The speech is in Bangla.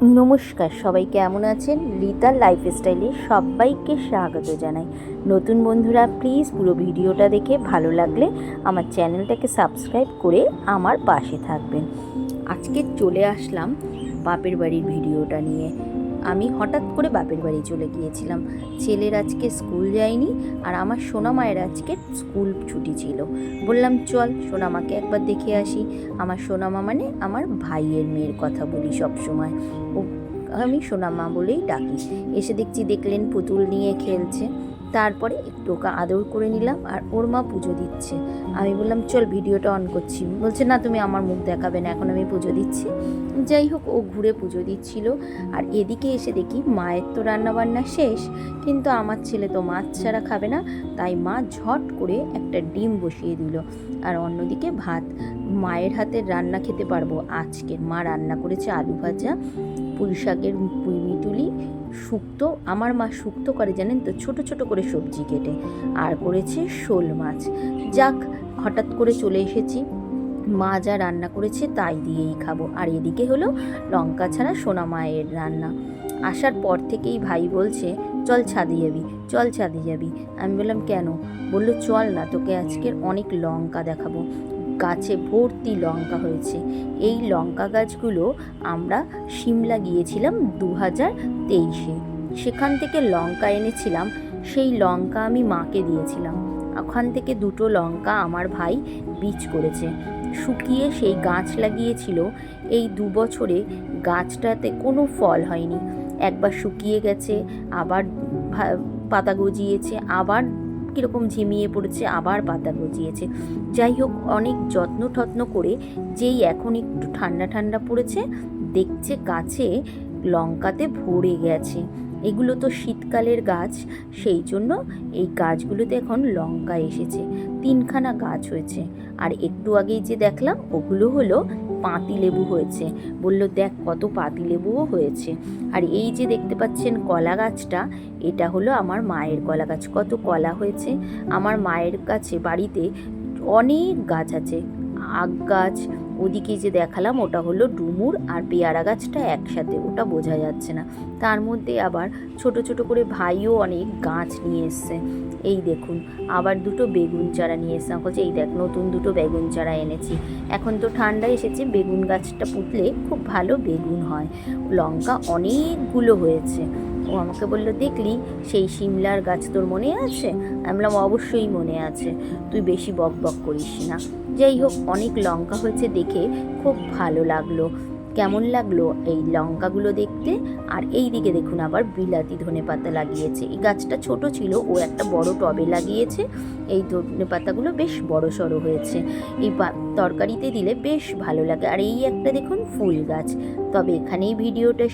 নমস্কার, সবাই কেমন আছেন? রিতার লাইফস্টাইলে সবাইকে স্বাগত জানাই। নতুন বন্ধুরা প্লিজ পুরো ভিডিওটা দেখে ভালো লাগলে আমার চ্যানেলটাকে সাবস্ক্রাইব করে আমার পাশে থাকবেন। আজকে চলে আসলাম বাপের বাড়ির ভিডিওটা নিয়ে। আমি হঠাৎ করে বাপের বাড়ি চলে গিয়েছিলাম। ছেলের আজকে স্কুল যায়নি আর আমার সোনা মায়ের আজকে স্কুল ছুটি ছিল। বললাম, চল সোনামাকে একবার দেখে আসি। আমার সোনামা মানে আমার ভাইয়ের মেয়ের কথা বলি সব সময় ও আমি সোনামা বলেই ডাকি। এসে দেখছি দেখলেন পুতুল নিয়ে খেলছে। তারপরে একটু ওকে আদর করে নিলাম আর ওর মা পুজো দিচ্ছে। আমি বললাম, চল ভিডিওটা অন করছি। বলছে, না, তুমি আমার মুখ দেখাবে না, এখন আমি পুজো দিচ্ছি। যাই হোক, ও ঘুরে পুজো দিচ্ছিল। আর এদিকে এসে দেখি মায়ের তো রান্নাবান্না শেষ, কিন্তু আমার ছেলে তো মাছ ছাড়া খাবে না, তাই মা ঝট করে একটা ডিম বসিয়ে দিল। আর অন্যদিকে ভাত। মায়ের হাতের রান্না খেতে পারব। আজকে মা রান্না করেছে আলু ভাজা পুঁই শাকের পুঁই মিটুলি শুক্তো, আমার মা শুক্তো করে জানেন তো, ছোট ছোট করে সবজি কেটে আর করেছে শোল মাছ। যাক, হঠাৎ করে চলে এসেছি। মা যা রান্না করেছে তাই দিয়েই খাব। আর এদিকে হলো লঙ্কা ছাড়া সোনা মায়ের রান্না। আসার পর থেকেই ভাই বলছে, চল ছাদে যাবি, চল ছাদে যাবি। আমি বললাম, কেন? বলল, চল না, তোকে আজকের অনেক লঙ্কা দেখাবো। গাছে ভর্তি লঙ্কা হয়েছে। এই লঙ্কা গাছগুলো আমরা সিমলা গিয়েছিলাম দু হাজার তেইশে। সেখান থেকে লঙ্কা এনেছিলাম, সেই লঙ্কা আমি মাকে দিয়েছিলাম। ওখান থেকে দুটো লঙ্কা আমার ভাই বীজ করেছে। শুকিয়ে সেই গাছ লাগিয়েছিল। এই দু বছরে গাছটাতে কোনো ফল হয়নি। একবার শুকিয়ে গেছে, আবার পাতা গজিয়েছে, আবার কীরকম ঝিমিয়ে পড়েছে, আবার পাতা গজিয়েছে। যাই হোক, অনেক যত্ন টত্ন করে যেই এখন একটু ঠান্ডা ঠান্ডা পড়েছে, দেখছে গাছে লঙ্কাতে ভরে গেছে। এগুলো তো শীতকালের গাছ, সেই জন্য এই গাছগুলোতে এখন লঙ্কা এসেছে। তিনখানা গাছ হয়েছে। আর একটু আগেই যে দেখলাম, ওগুলো হলো পাতিলেবু হয়েছে। বলল, দেখ, কত পাতিলেবুও হয়েছে। আর এই যে দেখতে পাচ্ছেন কলা গাছটা, এটা হলো আমার মায়ের কলা গাছ। কত কলা হয়েছে। আমার মায়ের কাছে বাড়িতে অনেক গাছ আছে। আগ গাছ ওদিকে যে দেখালাম ওটা হলো ডুমুর আর পেয়ারা গাছটা একসাথে, ওটা বোঝা যাচ্ছে না। তার মধ্যে আবার ছোট ছোট করে ভাইও অনেক গাছ নিয়ে এসছে। এই দেখুন, আবার দুটো বেগুন চারা নিয়ে এসছে। বলছে, এই দেখ, নতুন দুটো বেগুন চারা এনেছি। এখন তো ঠান্ডা এসেছে, বেগুন গাছটা পুঁতলে খুব ভালো বেগুন হয়। লঙ্কা অনেকগুলো হয়েছে। ও আমাকে বলল, দেখলি, সেই সিমলার গাছ তোর মনে আছে? আমি বললাম, অবশ্যই মনে আছে। তুই বেশি বক বক করিস না। যাই হোক, অনেক লঙ্কা হয়েছে দেখে খুব ভালো লাগল। কেমন লাগল এই লঙ্কাগুলো দেখতে? আর এই দিকে দেখুন, আবার বিলাতি ধনে পাতা লাগিয়েছে। এই গাছটা ছোট ছিল, ও একটা বড় টবে লাগিয়েছে। এই ধনে পাতাগুলো বেশ বড় সড়ো হয়েছে। এই তরকারিতে দিলে বেশ ভালো লাগে। আর এই একটা দেখুন, ফুল গাছ। তবে এখানেই ভিডিওটা